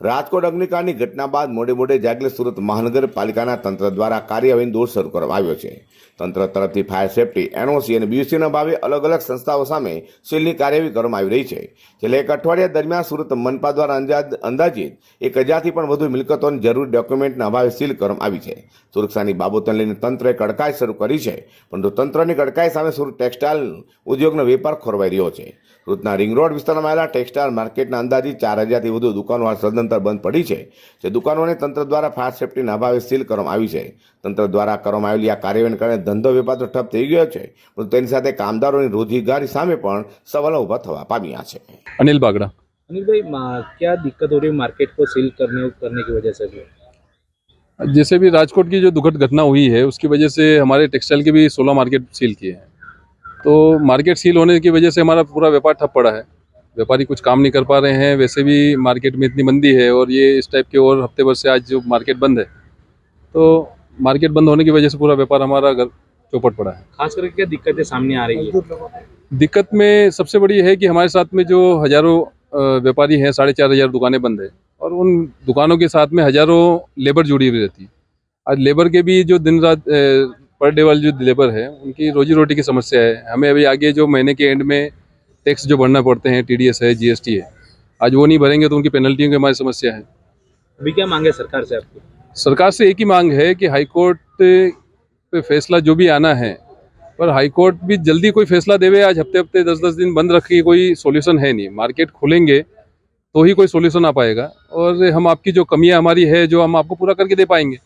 રાજકોટ અગ્નિકાંડની ઘટના બાદ મોડે મોડે જાગલે સુરત મહાનગરપાલિકાના તંત્ર દ્વારા કાર્યવાહીનો દોર શરૂ કરવામાં આવ્યો છે. તંત્ર તરફથી ફાયર સેફટી, એનઓસી અને બીયુસીના ભાવે અલગ અલગ સંસ્થાઓ સામે સીલની કાર્યવાહી કરવામાં આવી રહી છે. છેલ્લા એક અઠવાડિયા દરમિયાન સુરત મનપા દ્વારા અંદાજ અંદાજિત એક હજારથી પણ વધુ મિલકતોની જરૂરી ડોક્યુમેન્ટના અભાવે સીલ કરવામાં આવી છે. સુરક્ષાની બાબતોને લઈને તંત્રએ કડકાઈ શરૂ કરી છે, પરંતુ તંત્રની કડકાઈ સામે સુરત ટેક્સટાઇલ ઉદ્યોગનો વેપાર ખોરવાઈ રહ્યો છે. સુરતના રિંગ રોડ વિસ્તારમાં આવેલા ટેક્સટાઇલ માર્કેટના અંદાજિત ચાર હજારથી વધુ દુકાનો હાલ સદંતર બંધ પડી છે જે દુકાનોને તંત્ર દ્વારા ફાયર સેફટીના અભાવે સીલ કરવામાં આવી છે તંત્ર દ્વારા કરવામાં આવેલી આ કાર્યવાહીને કારણે ધંધો વેપાર તો ઠપ થઈ ગયો છે પરંતુ તેની સાથે કામદારોની રોજગારી સામે પણ સવાલો ઊભા થવા પામ્યા છે अनिल बागड़ा अनिल भाई मा- क्या दिक्कत हो रही है मार्केट को सील करने करने की वजह से जो जैसे भी राजकोट की जो दुखद घटना हुई है उसकी वजह से हमारे टेक्सटाइल के भी सोलह मार्केट सील किए हैं तो मार्केट सील होने की वजह से हमारा पूरा व्यापार ठप पड़ा है व्यापारी कुछ काम नहीं कर पा रहे हैं वैसे भी मार्केट में इतनी मंदी है और ये इस टाइप के और हफ़्ते भर से आज जो मार्केट बंद है तो मार्केट बंद होने की वजह से पूरा व्यापार हमारा घर चौपट पड़ा है। खास करके क्या दिक्कतें सामने आ रही है? दिक्कत में सबसे बड़ी है कि हमारे साथ में जो हज़ारों व्यापारी हैं साढ़े चार हज़ार दुकानें बंद है और उन दुकानों के साथ में हज़ारों लेबर जुड़ी हुई रहती है। आज लेबर के भी जो दिन रात पर डे वाली जो लेबर है उनकी रोजी रोटी की समस्या है। हमें अभी आगे जो महीने के एंड में टैक्स जो भरना पड़ते हैं टीडीएस है जीएसटी है आज वो नहीं भरेंगे तो उनकी पेनल्टियों की हमारी समस्या है। अभी क्या मांगे सरकार से आपकी? सरकार से एक ही मांग है कि हाईकोर्ट पे फैसला जो भी आना है पर हाईकोर्ट भी जल्दी कोई फैसला देवे आज हफ़्ते हफ़्ते दस दस दिन बंद रख कोई सोल्यूशन है नहीं। मार्केट खोलेंगे तो ही कोई सोल्यूशन आ पाएगा और हम आपकी जो कमियाँ हमारी है जो हम आपको पूरा करके दे पाएँगे।